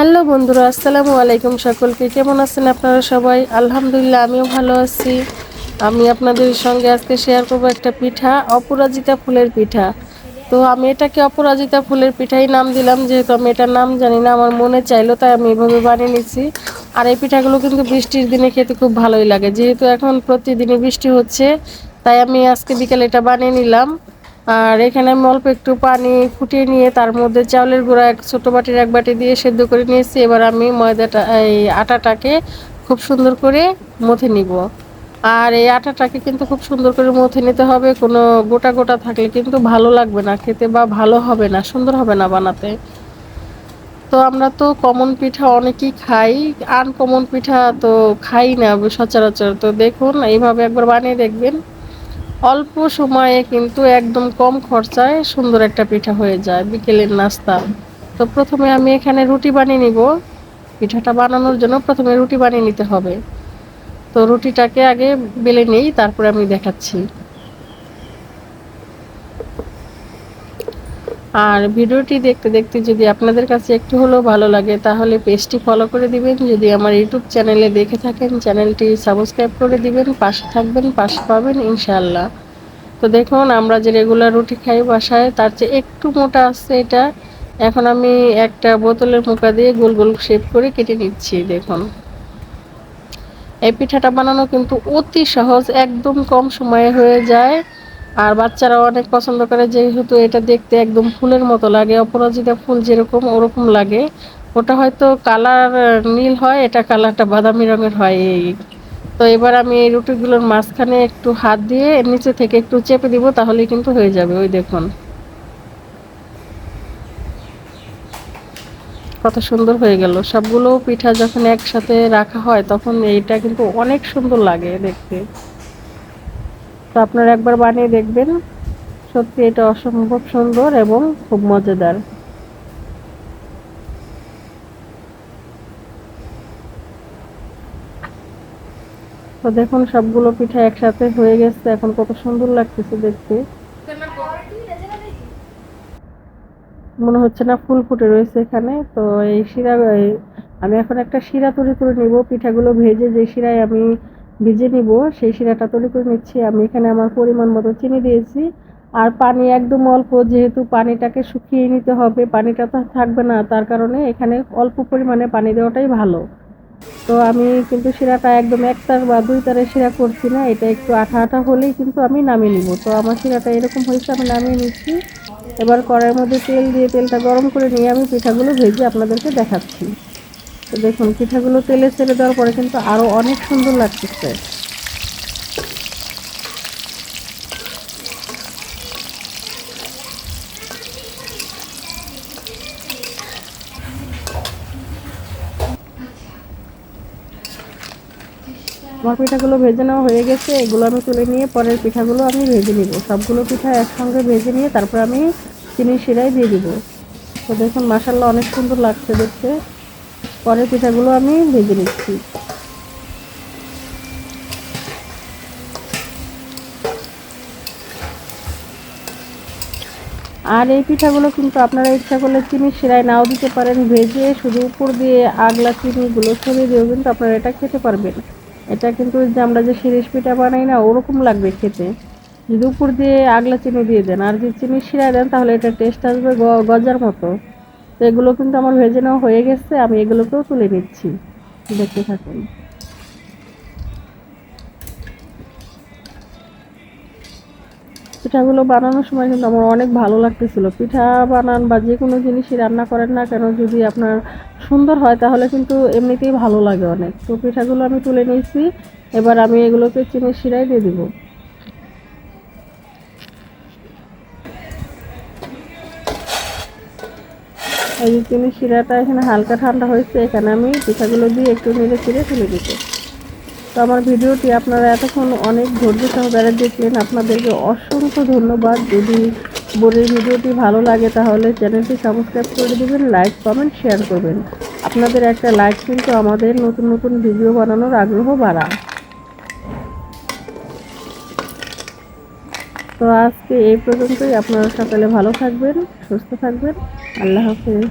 Hello বন্ধুরা, আসসালামু আলাইকুম সকলকে। কেমন আছেন আপনারা সবাই? আলহামদুলিল্লাহ, আমিও ভালো আছি। আমি আপনাদের সঙ্গে আজকে শেয়ার করব একটা পিঠা, অপরাজিতা ফুলের পিঠা। তো আমি এটাকে অপরাজিতা ফুলের পিঠাই নাম দিলাম, যেহেতু আমি এটার নাম জানি না, আমার মনে চাইলো, তাই আমি এভাবে বানিয়ে নিচ্ছি। আর এই পিঠাগুলো কিন্তু বৃষ্টির দিনে খেতে খুব ভালোই লাগে, যেহেতু এখন প্রতিদিনই বৃষ্টি হচ্ছে, তাই আমি আজকে বিকেলে এটা বানিয়ে নিলাম। আর এখানে আমি অল্প একটু পানি ফুটিয়ে নিয়ে তার মধ্যে চাউলের গুঁড়া এক ছোটো বাটির, এক বাটি দিয়ে সেদ্ধ করে নিয়েছি। এবার আমি ময়দাটা, এই আটাটাকে খুব সুন্দর করে মথে নিব। আর এই আটাটাকে কিন্তু খুব সুন্দর করে মথে নিতে হবে। কোনো গোটা গোটা থাকলে কিন্তু ভালো লাগবে না, খেতে বা ভালো হবে না, সুন্দর হবে না বানাতে। তো আমরা তো কমন পিঠা অনেকেই খাই আনকমন পিঠা তো খাই না সচরাচর। তো দেখুন, এইভাবে একবার বানিয়ে দেখবেন। অল্প সময়ে কিন্তু একদম কম খরচায় সুন্দর একটা পিঠা হয়ে যায়, বিকেলের নাস্তা। তো প্রথমে আমি এখানে রুটি বানিয়ে নিব। পিঠাটা বানানোর জন্য প্রথমে রুটি বানিয়ে নিতে হবে। তো রুটিটাকে আগে বেলে নেই, তারপরে আমি দেখাচ্ছি। আর ভিডিওটি দেখতে দেখতে যদি আপনাদের কাছে একটু হলেও ভালো লাগে, তাহলে পেজটি ফলো করে দিবেন। যদি আমার ইউটিউব চ্যানেলে দেখে থাকেন চ্যানেলটি সাবস্ক্রাইব করে দিবেন, পাশে থাকবেন, পাশে পাবেন ইনশাল্লাহ তো দেখুন, আমরা যে রেগুলার রুটি খাই বাসায়, তার চেয়ে একটু মোটা আসছে এটা। এখন আমি একটা বোতলের মুখা দিয়ে গোল গোল শেপ করে কেটে নিচ্ছি, দেখুন। এই পিঠাটা বানানো কিন্তু অতি সহজ, একদম কম সময়ে হয়ে যায়। আর বাচ্চারা অনেক পছন্দ করে, যেহেতু এটা দেখতে একদম ফুলের মতো লাগে, অপরাজিতা ফুল যেরকম ওরকম লাগে। ওটা হয়তো কালার নীল হয়, এটা কালারটা বাদামি রঙের হয় এই। তো এবার আমি এই রুটিগুলোর মাঝখানে একটু হাত দিয়ে নিচে থেকে একটু চেপে দিব তাহলে কিন্তু হয়ে যাবে, ওই দেখুন। কত সুন্দর হয়ে গেল। সবগুলো পিঠা যখন একসাথে রাখা হয়, তখন এইটা কিন্তু অনেক সুন্দর লাগে দেখতে। তো আপনারা একবার বানিয়ে দেখবেন। সত্যি এটা অসম্ভব সুন্দর এবং খুব মজাদার। তো দেখুন, সবগুলো পিঠা একসাথে হয়ে গেছে। এখন কত সুন্দর লাগতেছে দেখতে। মনে হচ্ছে না ফুল ফুটে রয়েছে এখানে। তো এই শিরা আমি এখন একটা শিরা তৈরি করে নিব। পিঠাগুলো ভেজে যে শিরায় আমি ভেজে নিব, সেই শিরাটা তৈরি করে নিচ্ছি। আমি এখানে আমার পরিমাণ মতো চিনি দিয়েছি। আর পানি একদম অল্প, যেহেতু পানিটাকে শুকিয়ে নিতে হবে, পানিটা তো থাকবে না, তার কারণে এখানে অল্প পরিমাণে পানি দেওয়াটাই ভালো। তো আমি কিন্তু শিরাটা একদম এক তার বা দুই তারের শিরা করছি না, এটা একটু আঠা আঠা হলেই কিন্তু আমি নামিয়ে নিব। তো আমার শিরাটা এরকম হয়েছে, আমি নামিয়ে নিচ্ছি। এবার কড়াইয়ের মধ্যে তেল দিয়ে তেলটা গরম করে নিয়ে আমি পিঠাগুলো ভেজে আপনাদেরকে দেখাচ্ছি। তো দেখুন, পিঠাগুলো তেলে ছেড়ে দেওয়ার পরে কিন্তু আরও অনেক সুন্দর লাগতেছে। আমার পিঠাগুলো ভেজে নেওয়া হয়ে গেছে, এগুলো আমি তুলে নিয়ে পরের পিঠাগুলো আমি ভেজে নিব। সবগুলো পিঠা একসঙ্গে ভেজে নিয়ে তারপর আমি চিনি শিরায় দিয়ে দিব। তো দেখুন মাসাল্লাহ অনেক সুন্দর লাগছে দেখতে। পরের পিঠাগুলো আমি ভেজে নিচ্ছি। আর এই পিঠাগুলো কিন্তু আপনারা ইচ্ছা করলে চিনি শিরায় নাও দিতে পারেন, ভেজে শুধু উপর দিয়ে আগলা চিনিগুলো ছড়িয়ে দিয়েও কিন্তু আপনারা এটা খেতে পারবেন। এটা কিন্তু যে আমরা যে শিরিষ পিঠা বানাই না, ওরকম লাগবে খেতে। যদি উপর দিয়ে আগলা চিনি দিয়ে দেন, আর যদি চিনি শিরায় দেন তাহলে এটা টেস্ট আসবে গজার মতো। তো এগুলো কিন্তু আমার ভেজে নেওয়া হয়ে গেছে, আমি এগুলোকেও তুলে নিচ্ছি। দেখতে থাকুন। পিঠাগুলো বানানোর সময় কিন্তু আমার অনেক ভালো লাগতেছিল। পিঠা বানান বা যে কোনো জিনিসই রান্না করেন না কেন, যদি আপনার সুন্দর হয় তাহলে কিন্তু এমনিতেই ভালো লাগে অনেক। তো পিঠাগুলো আমি তুলে নিয়েছি, এবার আমি এগুলোকে চিনি শিরাই দিয়ে দিব। এই যে চিনি শিরাটা এখানে হালকা ঠান্ডা হয়েছে, এখানে আমি পিঠাগুলো দিয়ে একটু নেড়ে চিড়ে ফেলে দিতে তো আমার ভিডিওটি আপনারা এতক্ষণ অনেক ধৈর্য সহকারে দেখলেন। আপনাদেরকে অসংখ্য ধন্যবাদ। যদি বোনের ভিডিওটি ভালো লাগে, তাহলে চ্যানেলটি সাবস্ক্রাইব করে দেবেন, লাইক, কমেন্ট, শেয়ার করবেন। আপনাদের একটা লাইক কিন্তু আমাদের নতুন নতুন ভিডিও বানানোর আগ্রহ বাড়ায়। তো আজকে এই পর্যন্তই। আপনারা সকালে ভালো থাকবেন সুস্থ থাকবেন। আল্লাহ হাফিজ।